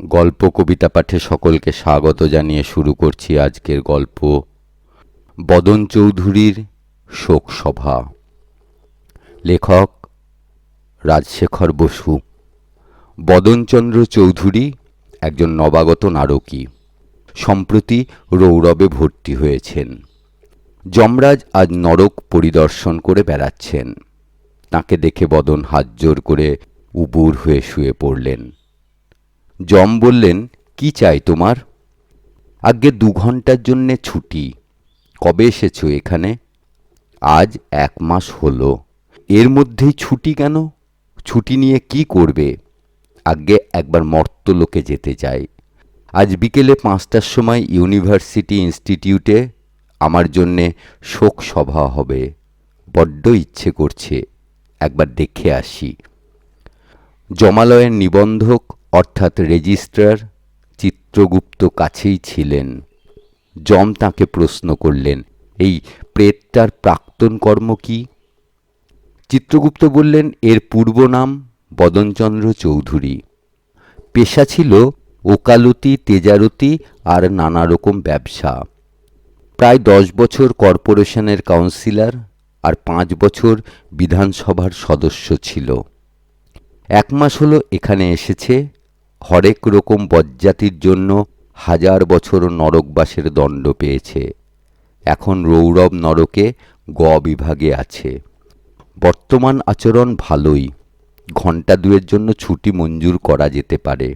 গল্প কবিতা পাঠে সকলকে স্বাগত জানিয়ে শুরু করছি আজকের গল্প বদন চৌধুরীর শোকসভা। লেখক রাজশেখর বসু। বদনচন্দ্র চৌধুরী একজন নবাগত নারকী। সম্প্রতি রৌরবে ভর্তি হয়েছেন। যমরাজ আজ নরক পরিদর্শন করে বেড়াচ্ছেন। তাকে দেখে বদন হাত জোর করে উবুর হয়ে শুয়ে পড়লেন। যম বললেন, কি চাই তোমার? আগে দু ঘণ্টার জন্যে ছুটি। কবে এসেছ এখানে? আজ এক মাস হলো। এর মধ্যেই ছুটি কেন? ছুটি নিয়ে কি করবে? আগে একবার মর্তলোকে যেতে চাই। আজ বিকেলে পাঁচটার সময় ইউনিভার্সিটি ইনস্টিটিউটে আমার জন্যে শোক সভা হবে। বড্ড ইচ্ছে করছে। একবার দেখে আসি। জমালয়ের নিবন্ধক অর্থাৎ রেজিস্ট্রার চিত্রগুপ্ত কাছেই ছিলেন। যম তাকে প্রশ্ন করলেন, এই প্রেতটার প্রাক্তন কর্ম কি? চিত্রগুপ্ত বললেন, এর পূর্ব নাম বদনচন্দ্র চৌধুরী। পেশা ছিল ওকালতি, তেজারতি আর নানা রকম ব্যবসা। প্রায় দশ বছর কর্পোরেশনের কাউন্সিলর আর পাঁচ বছর বিধানসভার সদস্য ছিল। এক মাস হলো এখানে এসেছে হরেক রকম বজ্জাতির জন্য হাজার বছর নরকবাসের দণ্ড পেয়েছে। এখন রৌরব নরকে গ বিভাগে আছে। বর্তমান আচরণ ভালোই। ঘণ্টা দুয়ের জন্য ছুটি মঞ্জুর করা যেতে পারে।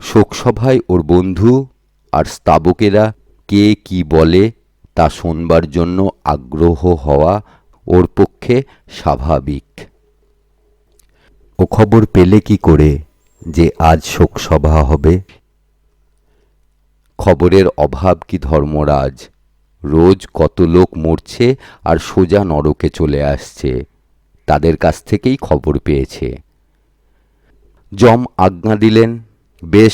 শোকসভায় ওর বন্ধু আর স্তাবকেরা কে কি বলে তা শোনবার জন্য আগ্রহ হওয়া ওর পক্ষে স্বাভাবিক। ও খবর পেলে কি করে? যে আজ শোকসভা হবে। খবরের অভাব কি ধর্মরাজ? রোজ কত লোক মরছে আর সোজা নরকে চলে আসছে। তাদের কাছ থেকেই খবর পেয়েছে। যম আজ্ঞা দিলেন, বেশ,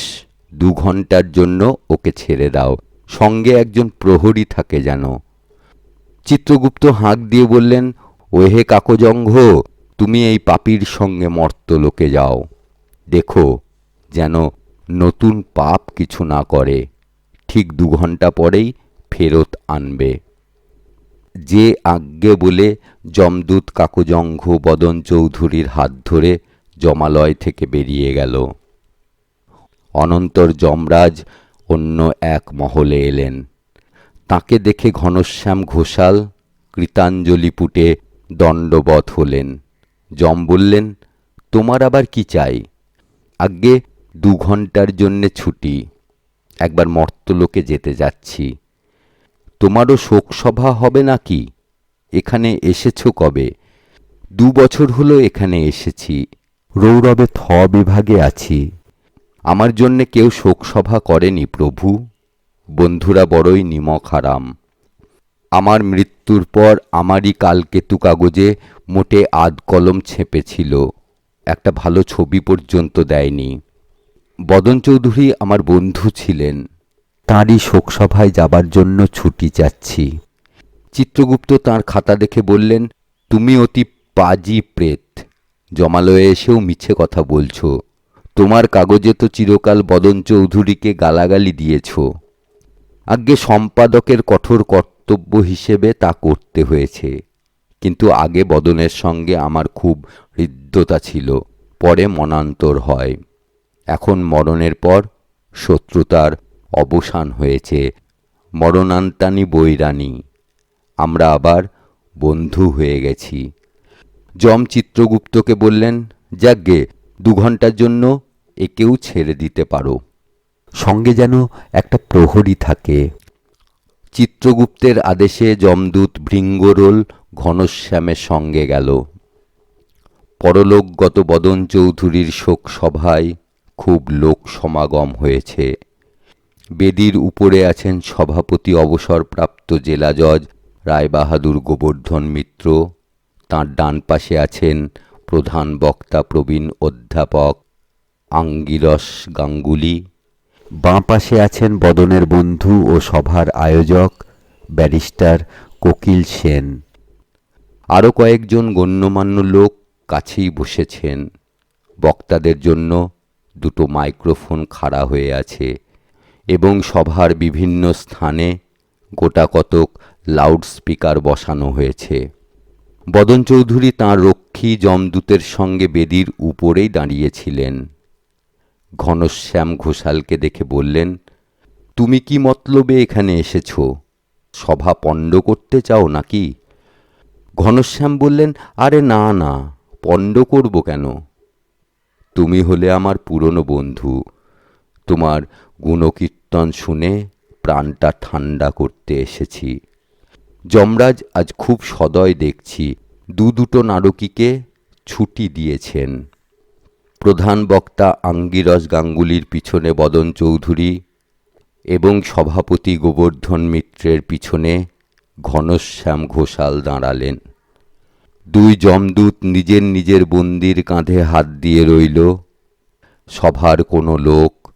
দু ঘণ্টার জন্য ওকে ছেড়ে দাও। সঙ্গে একজন প্রহরী থাকে যেন। চিত্রগুপ্ত হাঁক দিয়ে বললেন, ওহে কাকজঙ্ঘ, তুমি এই পাপির সঙ্গে মর্তলোকে যাও। দেখো, যেন নতুন পাপ কিছু না করে, ঠিক দু ঘণ্টা পরেই ফেরত আনবে। যে আজ্ঞে বলে যমদূত কাকজঙ্ঘ বদন চৌধুরীর হাত ধরে জমালয় থেকে বেরিয়ে গেল। অনন্তর যমরাজ অন্য এক মহলে এলেন। তাকে দেখে ঘনশ্যাম ঘোষাল কৃতাঞ্জলি পুটে দণ্ডবধ হলেন। যম বললেন, তোমার আবার কি চাই? আজ্ঞে দু ঘণ্টার জন্যে ছুটি। একবার মর্তলোকে যেতে যাচ্ছি। তোমারও শোকসভা হবে নাকি? এখানে এসেছ কবে? দু বছর হলো এখানে এসেছি। রৌরবে থ বিভাগে আছি। আমার জন্যে কেউ শোকসভা করেনি প্রভু। বন্ধুরা বড়ই নিমক হারাম। আমার মৃত্যুর পর আমারই কালকেতু কাগজে মোটে আধ কলম ছেপেছিল। একটা ভালো ছবি পর্যন্ত দেয়নি। বদন চৌধুরী আমার বন্ধু ছিলেন। তাঁরই শোকসভায় যাবার জন্য ছুটি চাচ্ছি। চিত্রগুপ্ত তার খাতা দেখে বললেন, তুমি অতি পাজি প্রেত। জমালয়ে এসেও মিছে কথা বলছো। তোমার কাগজে তো চিরকাল বদন চৌধুরীকে গালাগালি দিয়েছ। আজ্ঞে সম্পাদকের কঠোর কর্তব্য হিসেবে তা করতে হয়েছে। কিন্তু আগে বদনের সঙ্গে আমার খুব হৃদ্যতা ছিল, পরে মনান্তর হয়। এখন মরণের পর শত্রুতার অবসান হয়েছে। মরণান্তানি বৈরানী আমরা আবার বন্ধু হয়ে গেছি। যম চিত্রগুপ্তকে বললেন যাগ্গে দু ঘণ্টার জন্য একেও ছেড়ে দিতে পারো। সঙ্গে যেন একটা প্রহরী থাকে। চিত্রগুপ্তের আদেশে যমদূত ভৃঙ্গরোল ঘনশ্যামের সঙ্গে গেল। পরলোকগত বদন চৌধুরীর শোক সভায় খুব লোক সমাগম হয়েছে। বেদির উপরে আছেন সভাপতি অবসরপ্রাপ্ত জেলা জজ রায়বাহাদুর গোবর্ধন মিত্র। তাঁর ডান পাশে আছেন প্রধান বক্তা প্রবীণ অধ্যাপক আঙ্গিরস গাঙ্গুলি। বাঁ পাশে আছেন বদনের বন্ধু ও সভার আয়োজক ব্যারিস্টার কোকিল সেন। আরও কয়েকজন গণ্যমান্য লোক কাছেই বসেছেন। বক্তাদের জন্য দুটো মাইক্রোফোন খাড়া হয়ে আছে এবং সভার বিভিন্ন স্থানে গোটা কতক লাউডস্পিকার বসানো হয়েছে। বদন চৌধুরী তাঁর রক্ষী যমদূতের সঙ্গে বেদির উপরেই দাঁড়িয়েছিলেন। ঘনশ্যাম ঘোষালকে দেখে বললেন, তুমি কি মতলবে এখানে এসেছ? সভা পণ্ড করতে চাও নাকি? ঘনশ্যাম বললেন, আরে না না, পণ্ড করব কেন? তুমি হলে আমার পুরনো বন্ধু। তোমার গুণকীর্তন শুনে প্রাণটা ঠান্ডা করতে এসেছি। যমরাজ আজ খুব সদয় দেখছি, দু দুটো নারকীকে ছুটি দিয়েছেন। প্রধান বক্তা আঙ্গিরস গাঙ্গুলির পিছনে বদন চৌধুরী এবং সভাপতি গোবর্ধন মিত্রের পিছনে ঘনশ্যাম ঘোষাল দাঁড়ালেন। দুই যমদূত নিজের নিজের বন্দির কাঁধে হাত দিয়ে রইল। সভার কোনো লোক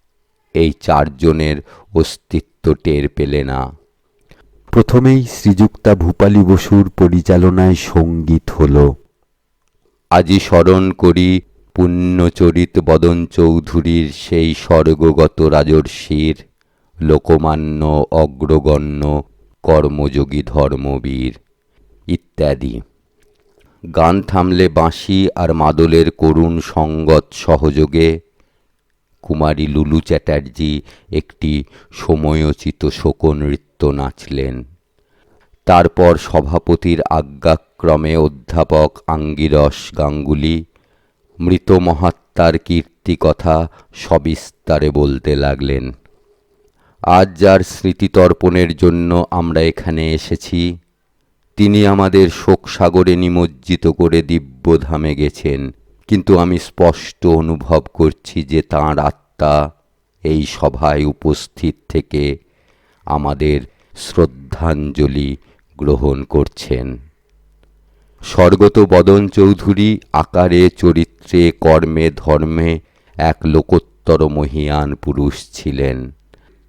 এই চারজনের অস্তিত্ব টের পেলে না। প্রথমেই শ্রীযুক্তা ভূপালী বসুর পরিচালনায় সংগীত হলো। আজি স্মরণ করি পুণ্যচরিত বদন চৌধুরীর সেই স্বর্গগত রাজর্ষির লোকমান্য অগ্রগণ্য কর্মযোগী ধর্মবীর ইত্যাদি। গান থামলে বাঁশি আর মাদলের করুণ সঙ্গত সহযোগে কুমারী লুলু চ্যাটার্জি একটি সময়োচিত শোকনৃত্য নাচলেন। তারপর সভাপতির আজ্ঞাক্রমে অধ্যাপক আঙ্গিরস গাঙ্গুলি, মৃত মহাত্মার কীর্তিকথা সবিস্তারে বলতে লাগলেন। আজ যার স্মৃতিতর্পণের জন্য আমরা এখানে এসেছি, তিনি আমাদের শোকসাগরে নিমজ্জিত করে দিব্যধামে গেছেন। কিন্তু আমি স্পষ্ট অনুভব করছি যে তাঁর আত্মা এই সভায় উপস্থিত থেকে আমাদের শ্রদ্ধাঞ্জলি গ্রহণ করছেন। স্বর্গত বদন চৌধুরী আকারে, চরিত্রে, কর্মে, ধর্মে এক লোকোত্তর মহিয়ান পুরুষ ছিলেন।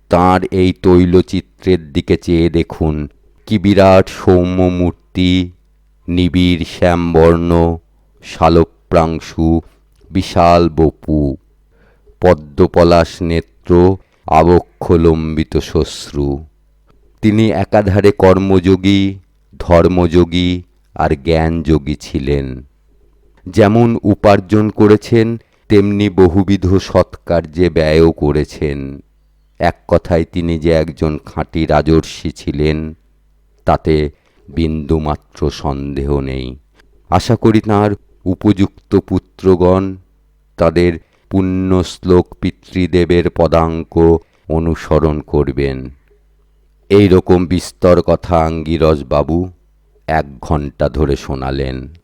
তাঁর এই তৈলচিত্রের দিকে চেয়ে দেখুন। কি বিরাট সৌম্য মূর্তি নিবিড় শ্যামবর্ণ, শালপ্রাংশু, বিশাল বপু। পদ্মপলাশ নেত্র, আবক্ষলম্বিত শ্বশ্রু তিনি একাধারে কর্মযোগী, ধর্মযোগী আর জ্ঞানযোগী ছিলেন। যেমন উপার্জন করেছেন, তেমনি বহুবিধ সৎকার্যে ব্যয়ও করেছেন। এক কথায় তিনি যে একজন খাঁটি রাজর্ষি ছিলেন, তাতে বিন্দুমাত্র সন্দেহ নেই। আশা করি তাঁর উপযুক্ত পুত্রগণ তাদের পুণ্যশ্লোক পিতৃদেবের পদাঙ্ক অনুসরণ করবেন। এই রকম বিস্তর কথা আঙ্গিরস বাবু এক ঘণ্টা ধরে শোনালেন।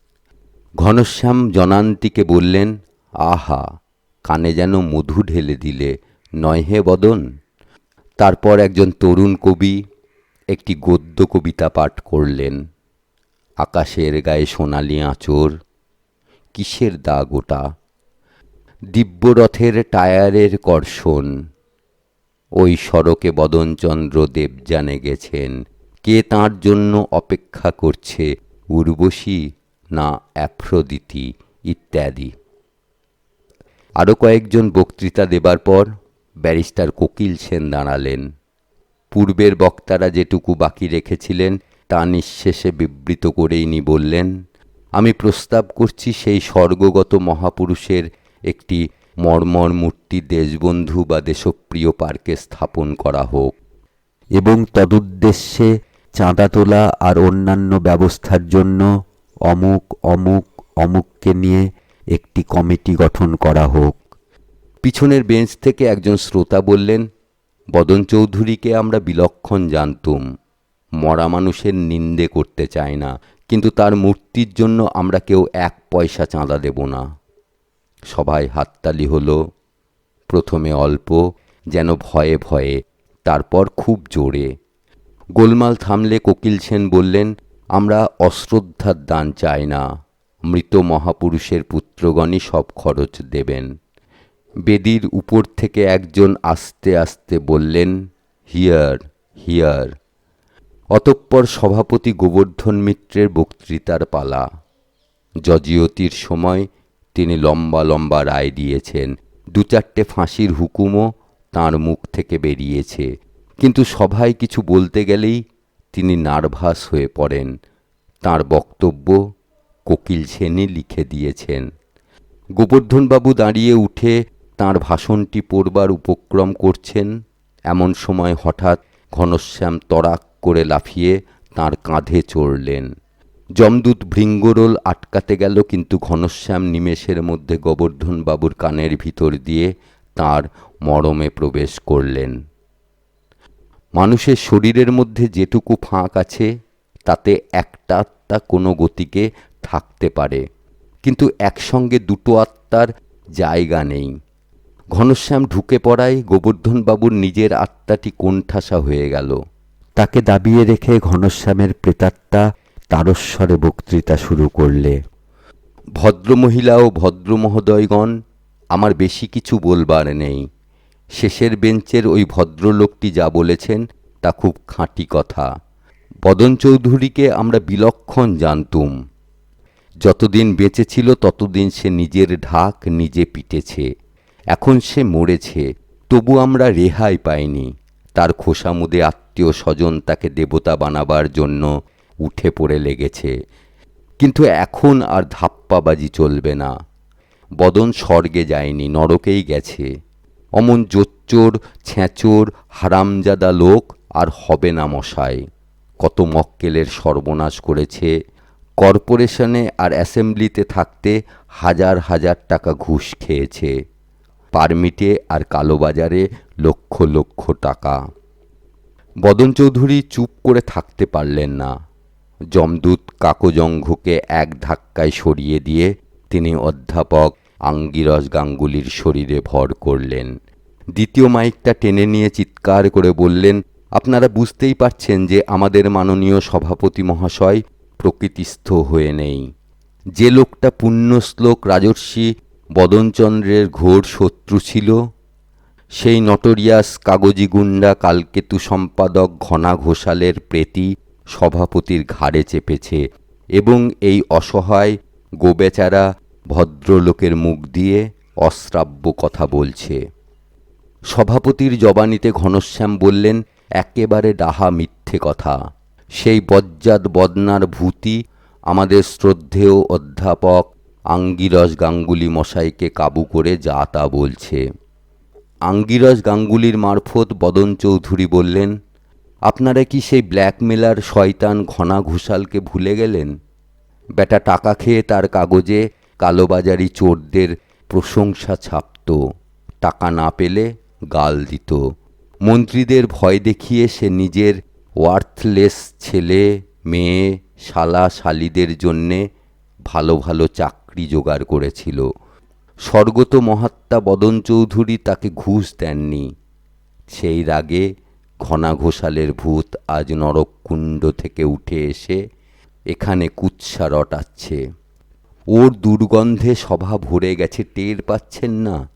ঘনশ্যাম জনান্তিকে বললেন, আহা, কানে যেন মধু ঢেলে দিলে, নয় হে বদন? তারপর একজন তরুণ কবি একটি গদ্য কবিতা পাঠ করলেন। আকাশের গায়ে সোনালি আঁচড় কিসের দাগ ওটা? দিব্যরথের টায়ারের কর্ষণ, ওই সড়কে বদনচন্দ্র দেব জানে গেছেন। কে তাঁর জন্য অপেক্ষা করছে, উর্বশী না অ্যাফ্রোদিতি ইত্যাদি? আরও কয়েকজন বক্তৃতা দেবার পর ব্যারিস্টার কোকিল সেন দাঁড়ালেন। পূর্বের বক্তারা যেটুকু বাকি রেখেছিলেন, তা নিঃশেষে বিবৃত করেই নি বললেন, আমি প্রস্তাব করছি সেই স্বর্গগত মহাপুরুষের একটি মর্মর মূর্তি দেশবন্ধু বা দেশপ্রিয় পার্কে স্থাপন করা হোক। এবং তদুদ্দেশ্যে চাঁদা তোলা আর অন্যান্য ব্যবস্থার জন্য অমুক অমুক অমুককে নিয়ে একটি কমিটি গঠন করা হোক। পিছনের বেঞ্চ থেকে একজন শ্রোতা বললেন, বদন চৌধুরীকে আমরা বিলক্ষণ জানতুম। মরা মানুষের নিন্দে করতে চাই না, কিন্তু তার মূর্তির জন্য আমরা কেউ এক পয়সা চাঁদা দেব না। সবাই হাততালি হলো, প্রথমে অল্প, যেন ভয়ে ভয়ে, তারপর খুব জোরে। গোলমাল থামলে কোকিল সেন বললেন, আমরা অশ্রদ্ধার দান চাই না, মৃত মহাপুরুষের পুত্রগণই সব খরচ দেবেন। বেদির উপর থেকে একজন আস্তে আস্তে বললেন, হিয়ার হিয়ার। অতঃপর সভাপতি গোবর্ধন মিত্রের বক্তৃতার পালা। জজিয়তির সময় তিনি লম্বা লম্বা রায় দিয়েছেন। দু চারটে ফাঁসির হুকুমও তাঁর মুখ থেকে বেরিয়েছে। কিন্তু সভায় কিছু বলতে গেলেই তিনি নার্ভাস হয়ে পড়েন। তাঁর বক্তব্য কোকিল সেনই লিখে দিয়েছেন। গোবর্ধনবাবু দাঁড়িয়ে উঠে ভাষণটি পড়বার উপক্রম করছেন, এমন সময় হঠাৎ ঘনশ্যাম তরাক করে লাফিয়ে তাঁর কাঁধে চড়লেন। যমদূত ভৃঙ্গরোল আটকাতে গেল, কিন্তু ঘনশ্যাম নিমেষের মধ্যে গোবর্ধনবাবুর কানের ভিতর দিয়ে তার মরমে প্রবেশ করলেন। মানুষের শরীরের মধ্যে যেটুকু ফাঁক আছে, তাতে একটা আত্মা কোনো গতিকে থাকতে পারে, কিন্তু একসঙ্গে দুটো আত্মার জায়গা নেই। ঘনশ্যাম ঢুকে পড়ায় গোবর্ধনবাবুর নিজের আত্মাটি কোণঠাসা হয়ে গেল। তাকে দাবিয়ে রেখে ঘনশ্যামের প্রেতাত্মা তারস্বরে বক্তৃতা শুরু করলে, ভদ্রমহিলা ও ভদ্রমহোদয়গণ, আমার বেশি কিছু বলবার নেই। শেষের বেঞ্চের ওই ভদ্রলোকটি যা বলেছেন তা খুব খাঁটি কথা। বদন চৌধুরীকে আমরা বিলক্ষণ জানতুম। যতদিন বেঁচে ছিল ততদিন সে নিজের ঢাক নিজে পিটেছে। এখন সে মরেছে, তবু আমরা রেহাই পাইনি। তার খোসামুদে আত্মীয় স্বজন তাকে দেবতা বানাবার জন্য উঠে পড়ে লেগেছে। কিন্তু এখন আর ধাপ্পাবাজি চলবে না। বদন স্বর্গে যায়নি, নরকেই গেছে। অমন জোচ্চোর, ছ্যাঁচোর, হারামজাদা লোক আর হবে না মশাই কত মক্কেলের সর্বনাশ করেছে। কর্পোরেশনে আর অ্যাসেম্বলিতে থাকতে হাজার হাজার টাকা ঘুষ খেয়েছে। পারমিটে আর কালোবাজারে লক্ষ লক্ষ টাকা। বদন চৌধুরী চুপ করে থাকতে পারলেন না। যমদূত কাকজঙ্ঘকে এক ধাক্কায় সরিয়ে দিয়ে তিনি অধ্যাপক আঙ্গিরস গাঙ্গুলির শরীরে ভর করলেন। দ্বিতীয় মাইকটা টেনে নিয়ে চিৎকার করে বললেন, আপনারা বুঝতেই পারছেন যে আমাদের মাননীয় সভাপতি মহাশয় প্রকৃতিস্থ হয়ে নেই। যে লোকটা পুণ্যশ্লোক রাজর্ষি বদনচন্দ্রের ঘোর শত্রু ছিল। সেই নটোরিয়াস কাগজি গুন্ডা কালকেতু সম্পাদক ঘনা ঘোষালের প্রেতি সভাপতির ঘাড়ে চেপেছে এবং এই অসহায় গোবেচারা ভদ্রলোকের মুখ দিয়ে অশ্রাব্য কথা বলছে। সভাপতির জবানিতে ঘনশ্যাম বললেন, একেবারে ডাহা মিথ্যে কথা। সেই বজ্জাত বদনার ভূতি আমাদের শ্রদ্ধেয় অধ্যাপক আঙ্গিরস গাঙ্গুলি মশাইকে কাবু করে যা তা বলছে। আঙ্গিরস গাঙ্গুলির মারফত বদন চৌধুরী বললেন, আপনারা কি সেই ব্ল্যাকমেলার শয়তান ঘনা ঘোষালকে ভুলে গেলেন? বেটা টাকা খেয়ে তার কাগজে কালোবাজারি চোরদের প্রশংসা ছাপত। টাকা না পেলে গাল দিত। মন্ত্রীদের ভয় দেখিয়ে সে নিজের ওয়ার্থলেস ছেলে, মেয়ে, শালা, শালিদের জন্যে ভালো ভালো চাকরি জোগাড় করেছিল। স্বর্গত মহাত্মা বদন চৌধুরী তাকে ঘুষ দেননি। সেই রাগে ঘনা ঘোষালের ভূত আজ নরককুণ্ড থেকে উঠে এসে এখানে কুৎসা রটাচ্ছে। ওর দুর্গন্ধে সভা ভরে গেছে, টের পাচ্ছেন না?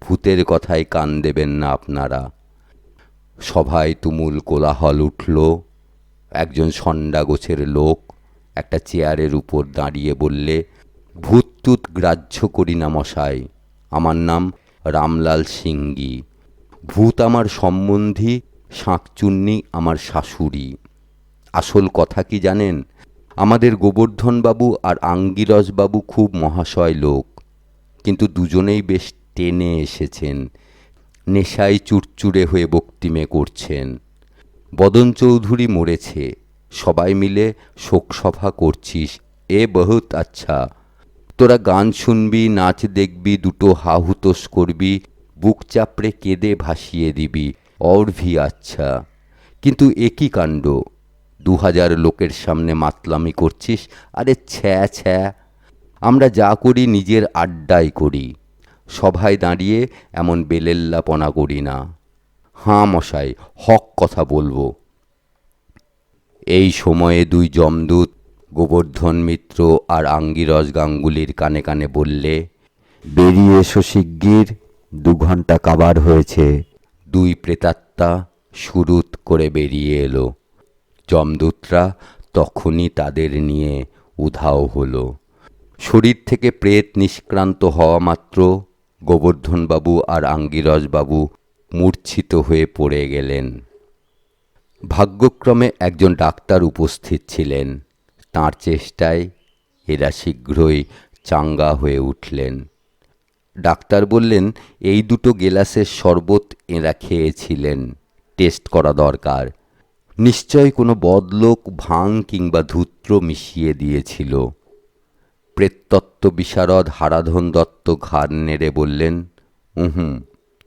ভূতের কথায় কান দেবেন না আপনারা। সভায় তুমুল কোলাহল উঠল। একজন সন্ডা গোছের লোক একটা চেয়ারের উপর দাঁড়িয়ে বললে ভূতটুত গ্রাহ্য করি না মশাই। আমার নাম রামলাল সিংগি। ভূত আমার সম্বন্ধী, শাঁকচুন্নি আমার শাশুড়ি। আসল কথা কি জানেন? আমাদের গোবর্ধনবাবু আর আঙ্গিরসবাবু খুব মহাশয় লোক। কিন্তু দুজনেই বেশ টেনে এসেছেন। নেশায় চুরচুরে হয়ে বক্তিমে করছেন। বদন চৌধুরী মরেছে। সবাই মিলে শোকসভা করছিস। এ বহুত আচ্ছা। তোরা গান শুনবি, নাচ দেখবি, দুটো হাহুতোষ করবি, বুক চাপড়ে কেঁদে ভাসিয়ে দিবি। অর্ভি আচ্ছা। কিন্তু একই কাণ্ড? দু হাজার লোকের সামনে মাতলামি করছিস? আরে ছ্যা ছ্যা। আমরা যা করি নিজের আড্ডায় করি। সভায় দাঁড়িয়ে এমন বেলেল্লাপনা করি না। হাঁ, মশাই, হক কথা বলব। এই সময়ে দুই যমদূত গোবর্ধন মিত্র আর আঙ্গিরস গাঙ্গুলির কানে কানে বললে, বেরিয়ে এসো শিগগির, দু ঘণ্টা কাবার হয়েছে। দুই প্রেতাত্মা সুরুত করে বেরিয়ে এলো। যমদূতরা তখনই তাদের নিয়ে উধাও হলো। শরীর থেকে প্রেত নিষ্ক্রান্ত হওয়া মাত্র গোবর্ধনবাবু আর আঙ্গিরসবাবু মূর্ছিত হয়ে পড়ে গেলেন। ভাগ্যক্রমে একজন ডাক্তার উপস্থিত ছিলেন। তাঁর চেষ্টায় এরা শীঘ্রই চাঙ্গা হয়ে উঠলেন। ডাক্তার বললেন, এই দুটো গেলাসের শরবত এরা খেয়েছিলেন, টেস্ট করা দরকার। নিশ্চয় কোনো বদলোক ভাং কিংবা ধূত্র মিশিয়ে দিয়েছিল। প্রেততত্ত্ব বিশারদ হারাধন দত্ত ঘাড় নেড়ে বললেন উহুম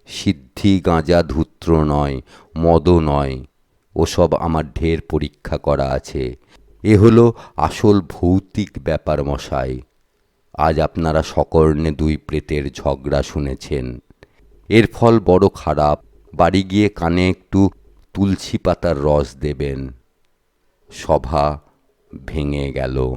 সিদ্ধি গাঁজা ধূত্র নয়, মদও নয়, ওসব আমার ঢের পরীক্ষা করা আছে। এ হলো আসল ভৌতিক ব্যাপার মশাই। আজ আপনারা সকর্ণে দুই প্রেতের ঝগড়া শুনেছেন। এর ফল বড় খারাপ, বাড়ি গিয়ে কানে একটু তুলসী পাতার রস দেবেন। সভা ভেঙে গেল।